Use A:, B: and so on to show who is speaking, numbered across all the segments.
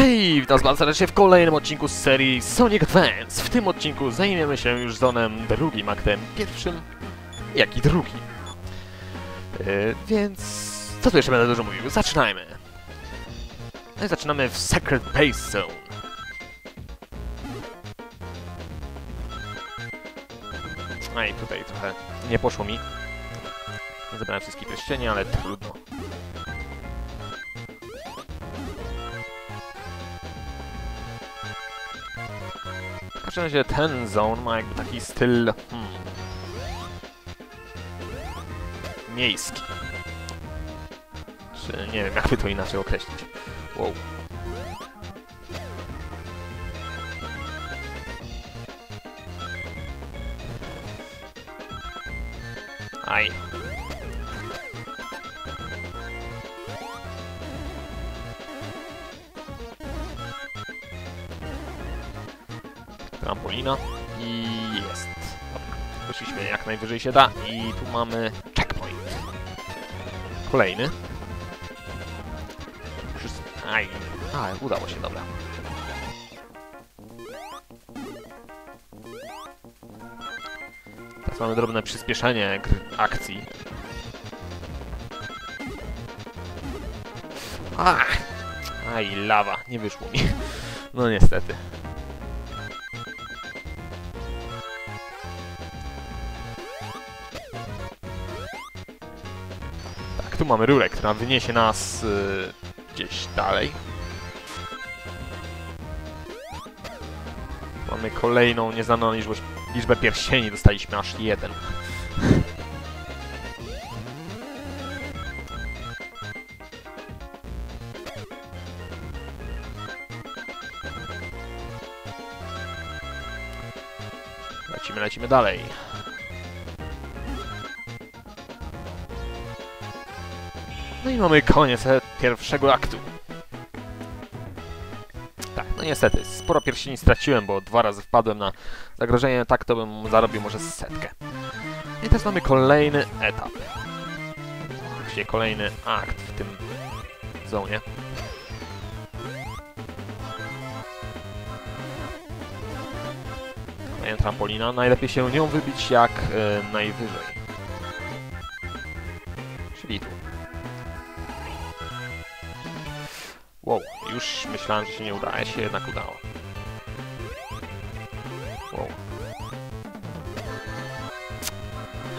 A: Hej, witam was serdecznie w kolejnym odcinku z serii Sonic Advance. W tym odcinku zajmiemy się już zonem drugim aktem, pierwszym, jak i drugim. Yy, więc co tu jeszcze będę dużo mówił? Zaczynajmy. No i zaczynamy w Secret Base Zone. A i tutaj trochę nie poszło mi. Zebrałem wszystkich pierścieni, ale trudno. Każdym razie ten zone ma jakby taki styl... Hmm, miejski. Czy nie wiem, jakby to inaczej określić. Wow. Aj. Trampolina i jest. Dobra. Poszliśmy jak najwyżej się da i tu mamy checkpoint. Kolejny. Wszyscy... Aj. A, udało się, dobra. Teraz mamy drobne przyspieszenie akcji. Ach! Aj, lawa, nie wyszło mi. No niestety. Tu mamy rurę, która wyniesie nas y, gdzieś dalej. Mamy kolejną nieznaną liczbę, liczbę pierścieni, dostaliśmy aż jeden. Lecimy, lecimy dalej. No i mamy koniec e, pierwszego aktu. Tak, no niestety, sporo pierścieni straciłem, bo dwa razy wpadłem na zagrożenie, tak to bym zarobił może setkę. I teraz mamy kolejny etap. Właściwie kolejny akt w tym zonie. Kolejna trampolina, najlepiej się nią wybić jak e, najwyżej. Czyli tu. Wow, już myślałem, że się nie uda, a się jednak udało. Wow.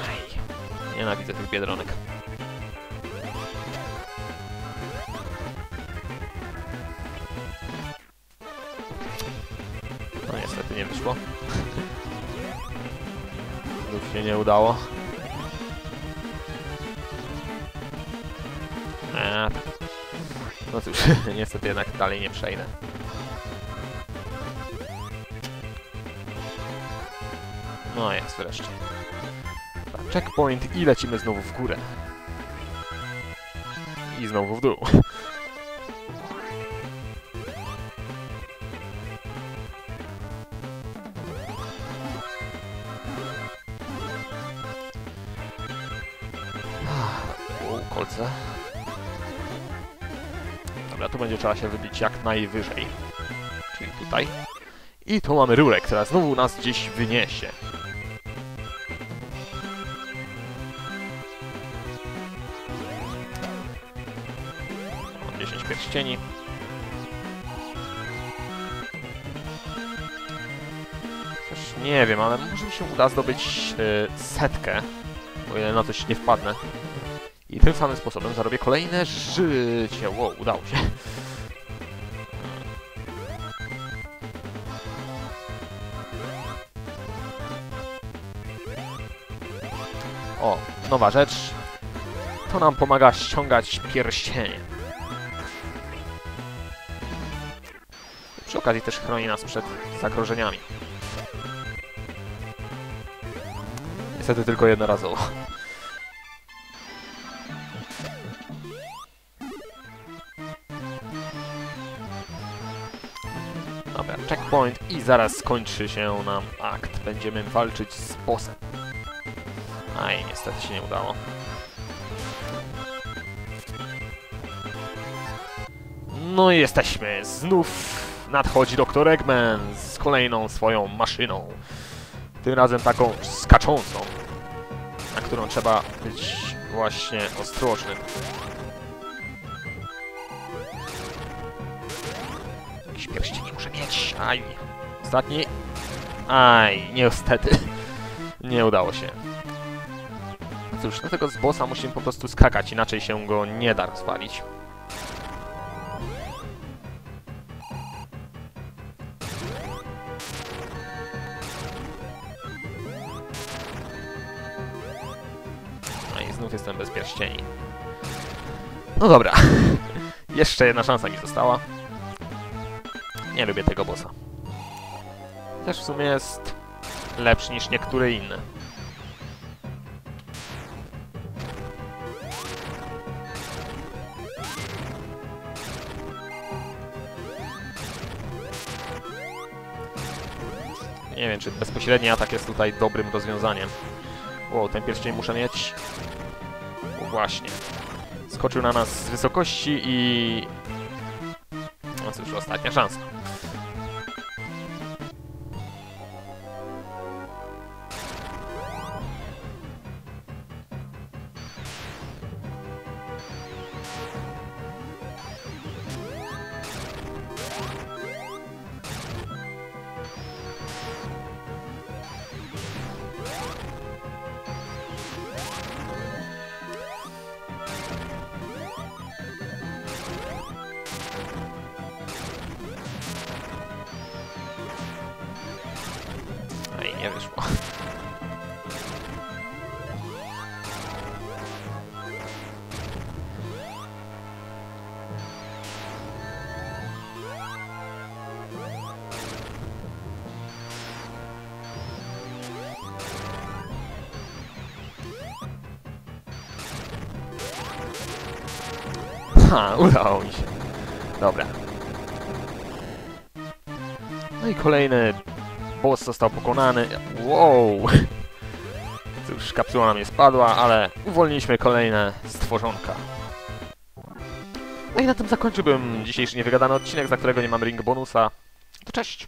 A: Aj, nienawidzę tych biedronek. No niestety nie wyszło. Znów się nie udało. Eee, no cóż, niestety jednak dalej nie przejdę. No jest wreszcie. Dobra, Checkpoint i lecimy znowu w górę. I znowu w dół. Kolce. Tu będzie trzeba się wybić jak najwyżej. Czyli tutaj. I tu mamy rurę, która znowu nas gdzieś wyniesie. Mam 10 pierścieni. Też nie wiem, ale może mi się uda zdobyć e, setkę, o ile na coś nie wpadnę. I tym samym sposobem zarobię kolejne życie. Wow, udało się. O, nowa rzecz. To nam pomaga ściągać pierścienie. Przy okazji też chroni nas przed zagrożeniami. Niestety tylko jednorazowo. Dobra, checkpoint i zaraz skończy się nam akt. Będziemy walczyć z bossem. Aj, niestety się nie No i jesteśmy. Znów nadchodzi doktor Eggman z kolejną swoją maszyną. Tym razem taką skaczącą, na którą trzeba być właśnie ostrożnym. Mieć. Aj. Ostatni. Aj, niestety. Nie udało się. No cóż, dlatego z bossa musimy po prostu skakać, inaczej się go nie da rozwalić. No i znów jestem bez pierścieni. No dobra. Jeszcze jedna szansa mi została. Nie lubię tego bossa. Też w sumie jest lepszy niż niektóre inne. Nie wiem, czy bezpośredni atak jest tutaj dobrym rozwiązaniem. O, ten pierścień muszę mieć. O, właśnie. Skoczył na nas z wysokości i... No cóż, ostatnia szansa. Wyszło. Ha, udało mi się. Dobra. No i kolejny boss został pokonany. Wow! Cóż, kapsuła nam nie spadła, ale uwolniliśmy kolejne stworzonka. No i na tym zakończyłbym dzisiejszy niewygadany odcinek, za którego nie mam ring bonusa. To cześć!